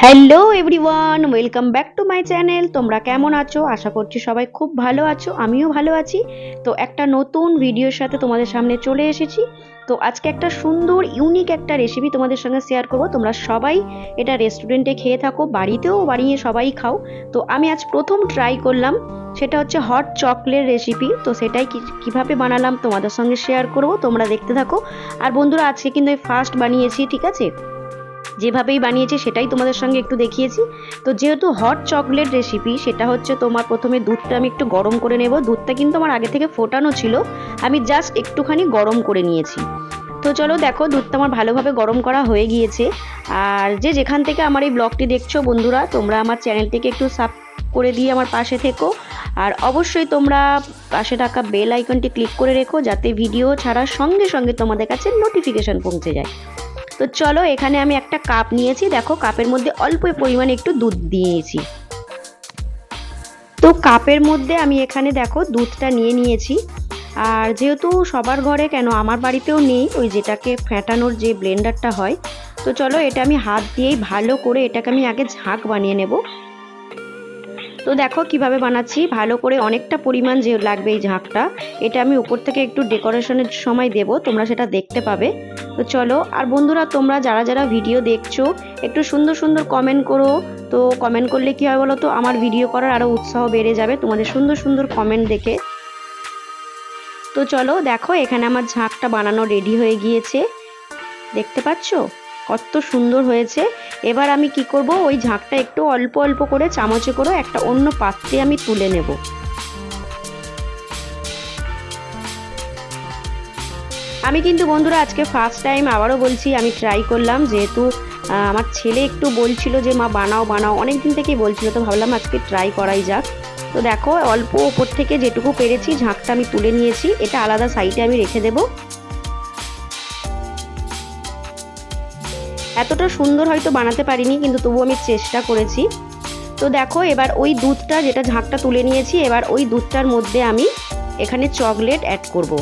Hello everyone welcome back to my channel তোমরা কেমন আছো? আশা করছি সবাই খুব ভালো আছো, আমিও ভালো আছি। তো একটা নতুন ভিডিওর সাথে তোমাদের সামনে চলে এসেছি। তো আজকে একটা সুন্দর ইউনিক একটা রেসিপি তোমাদের সঙ্গে শেয়ার করব। তোমরা সবাই এটা রেস্টুরেন্টে খেয়ে থাকো, বাড়িতেও বানিয়ে সবাই খাও। তো আমি আজ প্রথম ট্রাই করলাম, সেটা হচ্ছে হট চকলেট রেসিপি তো সেটাই কীভাবে বানালাম তোমাদের সঙ্গে শেয়ার করব, তোমরা দেখতে থাকো। আর বন্ধুরা, আজকে কিন্তু ফার্স্ট বানিয়েছি, ঠিক আছে? যেভাবেই বানিয়েছি সেটাই তোমাদের সঙ্গে একটু দেখিয়েছি। তো যেহেতু হট চকলেট রেসিপি সেটা হচ্ছে তোমার প্রথমে দুধটা আমি একটু গরম করে নেব। দুধটা কিন্তু আমার আগে থেকে ফোটানো ছিল। আমি জাস্ট একটুখানি গরম করে নিয়েছি। তো চলো দেখো, দুধটা আমার ভালোভাবে গরম করা হয়ে গিয়েছে। আর যে যেখান থেকে আমার এই ব্লগটি দেখছ বন্ধুরা, তোমরা আমার চ্যানেলটিকে একটু সাব করে দিয়ে আমার পাশে থেকো। আর অবশ্যই তোমরা পাশে থাকা বেল আইকনটি ক্লিক করে রেখো, যাতে ভিডিও ছাড়ার সঙ্গে সঙ্গে তোমাদের কাছে নোটিফিকেশন পৌঁছে যায়। তো চলো এখানে আমি একটা কাপ নিয়েছি। দেখো, কাপের মধ্যে অল্প পরিমাণে একটু দুধ দিয়েছি। তো কাপের মধ্যে আমি এখানে দেখো, দুধটা নিয়ে নিয়েছি। আর যেহেতু সবার ঘরে কেন, আমার বাড়িতেও নেই, ওই যেটাকে ফ্যাটানোর যে ব্লেন্ডারটা হয়, তো চলো এটা আমি হাত দিয়েই ভালো করে এটাকে আমি আগে ঝাঁক বানিয়ে নেব। তো দেখো কীভাবে বানাচ্ছি। ভালো করে অনেকটা পরিমাণ যে লাগবে এই ঝাঁকটা, এটা আমি উপর থেকে একটু ডেকোরেশনের সময় দেব, তোমরা সেটা দেখতে পাবে। তো চলো, আর বন্ধুরা, তোমরা যারা যারা ভিডিও দেখছ, একটু সুন্দর সুন্দর কমেন্ট করো। তো কমেন্ট করলে কি হয় বলো তো আমার ভিডিও করার আরও উৎসাহ বেড়ে যাবে তোমাদের সুন্দর সুন্দর কমেন্ট দেখে। তো চলো, দেখো, এখানে আমার ঝাঁকটা বানানো রেডি হয়ে গিয়েছে। দেখতে পাচ্ছ? কত সুন্দর হয়েছে। এবার আমি কি করব? ওই ঝাঁকটা একটু অল্প অল্প করে চামচে করে একটা অন্য পাত্রে আমি তুলে নেব। আমি কিন্তু বন্ধুরা আজকে ফার্স্ট টাইম আবারও বলছি, আমি ট্রাই করলাম। যেহেতু আমার ছেলে একটু বলছিল যে, মা, বানাও বানাও। অনেক দিন থেকেই বলছিল, তো ভাবলাম আজকে ট্রাই করাই যাক। তো দেখো, অল্প ওপর থেকে যেটুকু পেরেছি, ঝাঁকটা আমি তুলে নিয়েছি। এটা আলাদা সাইডে আমি রেখে দেবো। এতটা সুন্দর হয়তো বানাতে পারিনি, কিন্তু তবু আমি চেষ্টা করেছি। তো দেখো, এবার ওই দুধটা, যেটা ঝাঁকটা তুলে নিয়েছি, এবার ওই দুধটার মধ্যে আমি এখানে চকলেট অ্যাড করব।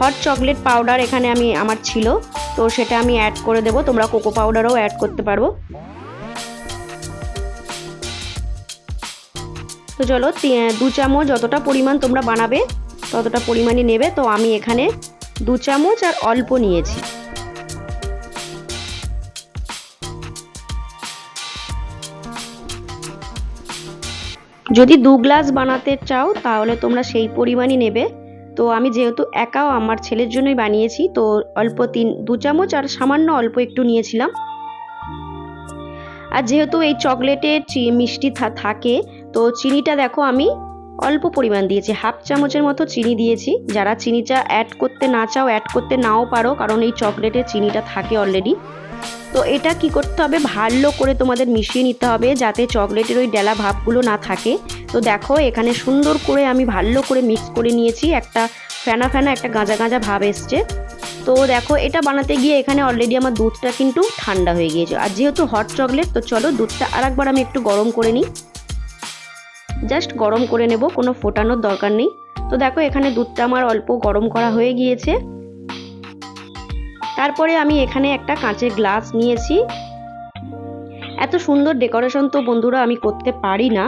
হট চকলেট পাউডার এখানে আমি, আমার ছিল, তো সেটা আমি অ্যাড করে দেবো। তোমরা কোকো পাউডারও অ্যাড করতে পারব তো চলো দু চামচ যতটা পরিমাণ তোমরা বানাবে, ততটা পরিমাণে নেবে। তো আমি এখানে দু চামচ আর অল্প নিয়েছি। যদি দু গ্লাস বানাতে চাও, তাহলে তোমরা সেই পরিমাণই নেবে। তো আমি যেহেতু একাও আমার ছেলের জন্যই বানিয়েছি, তো অল্প তিন, দু চামচ আর সামান্য অল্প একটু নিয়েছিলাম। আর যেহেতু এই চকলেটে মিষ্টি থাকে, তো চিনিটা দেখো আমি অল্প পরিমাণ দিয়েছি। হাফ চামচের মতো চিনি দিয়েছি। যারা চিনিটা অ্যাড করতে না চাও অ্যাড করতে নাও পারো, কারণ এই চকলেটে চিনিটা থাকে অলরেডি তো এটা কি করতে হবে? ভালো করে তোমাদের মিশিয়ে নিতে হবে যাতে চকলেটের ওই ডেলা ভাবগুলো না থাকে। তো দেখো, এখানে সুন্দর করে আমি ভালো করে মিক্স করে নিয়েছি। একটা ফেনা ফেনা, একটা গাঁজা গাঁজা ভাব এসছে। তো দেখো, এটা বানাতে গিয়ে এখানে অলরেডি আমার দুধটা কিন্তু ঠান্ডা হয়ে গিয়েছে। আর যেহেতু হট চকলেট তো চলো দুধটা আর একবার আমি একটু গরম করে নিই। জাস্ট গরম করে নেব, কোনো ফোটানোর দরকার নেই। তো দেখো, এখানে দুধটা আমার অল্প গরম করা হয়ে গিয়েছে। তারপরে আমি এখানে একটা কাঁচের গ্লাস নিয়েছি। এত সুন্দর ডেকোরেশন তো বন্ধুরা আমি করতে পারি না।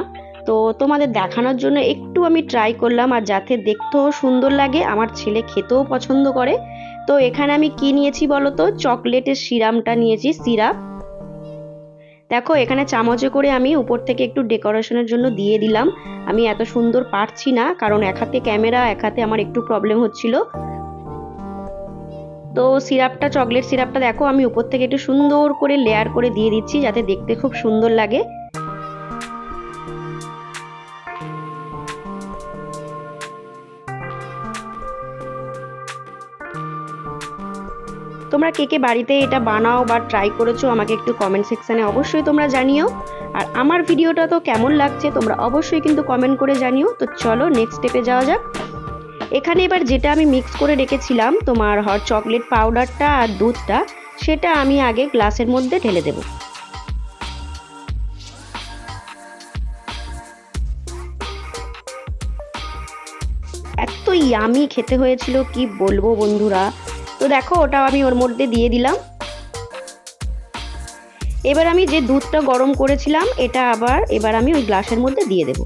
তো তোমাদের দেখানোর জন্য একটু আমি ট্রাই করলাম আর যাতে দেখতেও সুন্দর লাগে, আমার ছেলে খেতেও পছন্দ করে। তো এখানে আমি কি নিয়েছি বলো তো চকলেটের সিরামটা নিয়েছি, সিরাপ। দেখো, এখানে চামচে করে আমি উপর থেকে একটু ডেকোরেশনের জন্য দিয়ে দিলাম। আমি এত সুন্দর পারছি না, কারণ এক হাতে ক্যামেরা, এক হাতে আমার একটু প্রবলেম হচ্ছিল। তো সিরাপটা, চকলেট সিরাপটা দেখো, আমি উপর থেকে একটু সুন্দর করে লেয়ার করে দিয়ে দিচ্ছি যাতে দেখতে খুব সুন্দর লাগে। তোমরা কে কে বাড়িতে এটা বানাও বা ট্রাই করেছ আমাকে একটু কমেন্ট সেকশানে অবশ্যই তোমরা জানিও। আর আমার ভিডিওটা তো কেমন লাগছে তোমরা অবশ্যই কিন্তু কমেন্ট করে জানিও। তো চলো নেক্সট স্টেপে যাওয়া যাক। এখানে এবার যেটা আমি মিক্স করে রেখেছিলাম, তোমার হট চকলেট পাউডারটা আর দুধটা, সেটা আমি আগে গ্লাসের মধ্যে ঢেলে দেব। এত ইয়ামি খেতে হয়েছিল, কি বলব বন্ধুরা? তো দেখো ওটা আমি ওর মধ্যে দিয়ে দিলাম। এবার আমি যে দুধটা গরম করেছিলাম, এটা আবার এবার আমি ওই গ্লাসের মধ্যে দিয়ে দেব।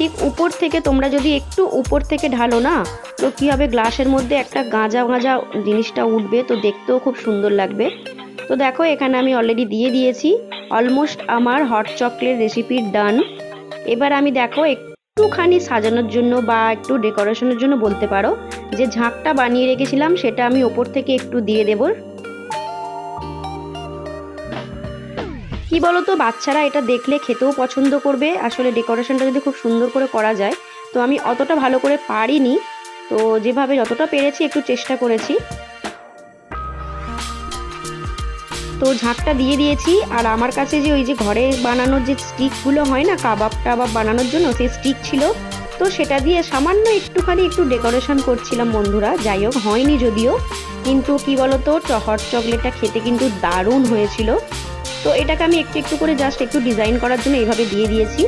ঠিক উপর থেকে তোমরা যদি একটু উপর থেকে ঢালো না, তো কী হবে? গ্লাসের মধ্যে একটা গাঁজা গাঁজা জিনিসটা উঠবে, তো দেখতেও খুব সুন্দর লাগবে। তো দেখো, এখানে আমি অলরেডি দিয়ে দিয়েছি। অলমোস্ট আমার হট চকলেট রেসিপির ডান এবার আমি দেখো, একটুখানি সাজানোর জন্য বা একটু ডেকোরেশনের জন্য বলতে পারো। যে ঝাঁকটা বানিয়ে রেখেছিলাম, সেটা আমি ওপর থেকে একটু দিয়ে দেব। কি বলতো, বাচ্চারা এটা দেখলে খেতেও পছন্দ করবে। আসলে ডেকোরেশনটা যদি খুব সুন্দর করে করা যায়, তো আমি অতটা ভালো করে পারিনি। তো যেভাবে যতটা পেরেছি একটু চেষ্টা করেছি। তো ঝাঁকটা দিয়ে দিয়েছি, আর আমার কাছে যে ওই যে ঘরে বানানোর যে স্টিকগুলো হয় না, কাবাব টাবাব বানানোর জন্য, সেই স্টিক ছিল। তো সেটা দিয়ে সামান্য একটুখানি একটু ডেকোরেশন করছিলাম বন্ধুরা, যাই হোক, হয়নি যদিও। কিন্তু কি বলতো হট চকলেটটা খেতে কিন্তু দারুণ হয়েছিল। তো এটাকে আমি একটু একটু করে জাস্ট একটু ডিজাইন করার জন্য এইভাবে দিয়ে দিয়েছি।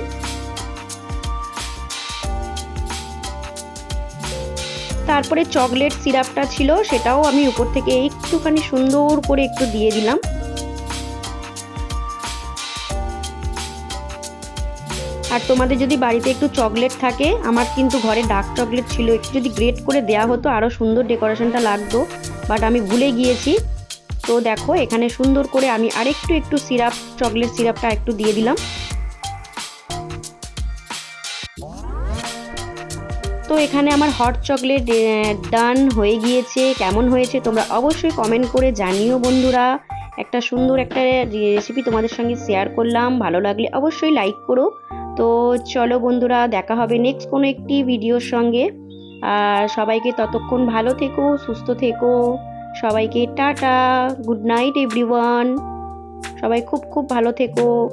তারপরে চকলেট সিরাপটা ছিল, সেটাও আমি উপর থেকে একটুখানি সুন্দর করে একটু দিয়ে দিলাম। আর তোমাদের যদি বাড়িতে একটু চকলেট থাকে, আমার কিন্তু ঘরে ডার্ক চকলেট ছিল, একটু যদি গ্রেট করে দেওয়া হতো আরও সুন্দর ডেকোরেশনটা লাগতো। বাট আমি ভুলে গিয়েছি তো দেখো, এখানে সুন্দর করে আমি আরেকটু একটু সিরাপ চকলেট সিরাপটা একটু দিয়ে দিলাম। তো এখানে আমার হট চকলেট ডান হয়ে গিয়েছে। কেমন হয়েছে তোমরা অবশ্যই কমেন্ট করে জানিও বন্ধুরা। একটা সুন্দর একটা রেসিপি তোমাদের সঙ্গে শেয়ার করলাম। ভালো লাগলে অবশ্যই লাইক করো। তো চলো বন্ধুরা, দেখা হবে নেক্সট কোনো একটি ভিডিওর সঙ্গে। আর সবাইকে ততক্ষণ ভালো থেকো, সুস্থ থেকো। সবাইকে টাটা গুড নাইট এভরিওয়ান। সবাই খুব খুব ভালো থেকো।